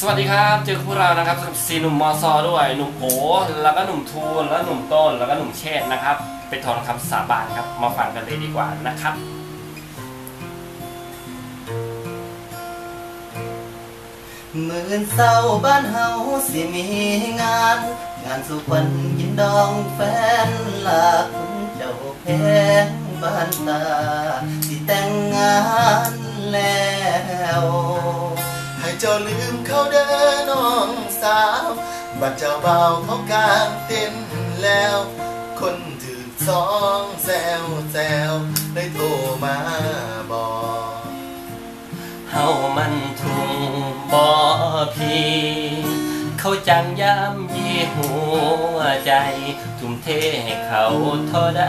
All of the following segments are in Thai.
สวัสดีครับ เจอกับพวกเรานะครับสำหรับซีหนุ่มมอซอด้วยหนุ่มโอแล้วก็หนุ่มทูนแล้วหนุ่มต้นแล้วก็หนุ่มเชษนะครับไปถอนคำสาบานครับ มาฟังกันเลยดีกว่านะครับ หมื่นเศร้าบ้านเฮาสิมีงาน งานสุขวัญกินดองแฟนลาคุณเจ้าแพงบ้านตาสิแต่งงานแล้ว ให้เจ้าลืมเขาเด้อ น้องสาว บัดเจ้าเบาเขากางเต้นแล้ว คนถือสองแซวแซวได้โทรมาบอกเฮามันทุ่งบ่อพีเขาจังยามยีหัวใจ ทุ่มเทให้เขาเท่าใด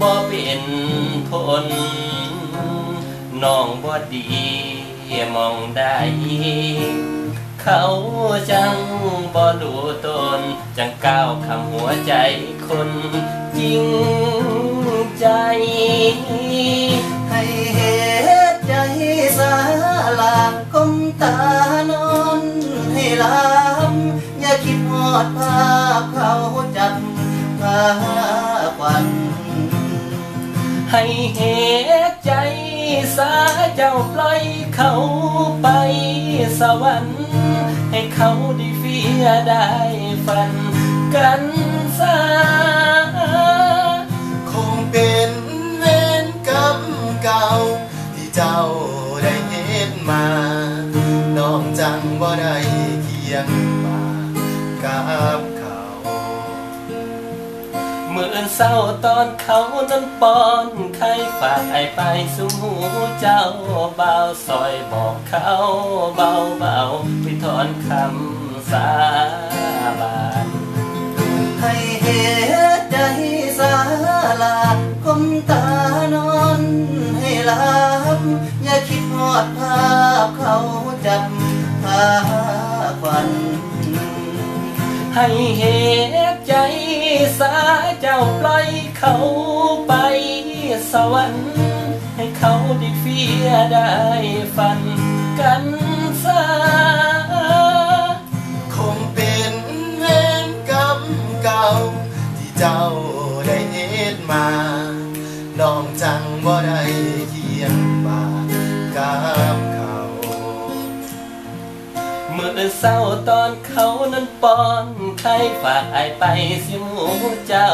บ่เป็นผลน้องบ่ดีมองได้ เขาจังบ่รู้ตน จังก้าวคำหัวใจคนจริงใจ ให้เหตุใจสาลาคมตานอนให้ลำอย่าคิดหอดภาพเขาจับพาควันให้เหตุใจสาเจ้าปล่อยเขาไปสวรรค์ ให้เขาได้เฟียได้ฝันกันซาคงเป็นเวรกรรมเก่า ที่เจ้าได้เห็นมา น้องจังว่าได้เคียงมากับ เมื่อเศร้าตอนเขานั้นปอนใครฝากไอไปสู่หูเจ้าเบาซอยบอกเขาเบาเบาไปถอนคำสาบานให้เหตุใจสาลาคมตานอนให้หลับ อย่าคิดหอดภาพเขาจับพาควันให้เหตุ ปล่อยเขาไปสวรรค์ ให้เขาได้เฟียได้ฝันกันซะคงเป็นเวรกรรมเก่า ที่เจ้าได้เอ็นมา น้องจังบ่ได้ เมื่อเศร้าตอนเขานั้นปอนใครฝากไอไปสิหมูเจ้า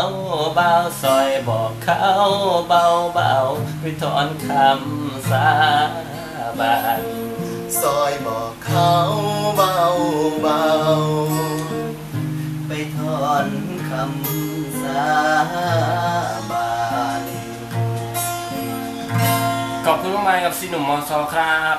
เบาซอยบอกเขาเบาเบาไปถอนคำสาบานซอยบอกเขาเบาเบาไปถอนคำสาบานขอบคุณมากๆกับซีหนุ่มมอซอครับ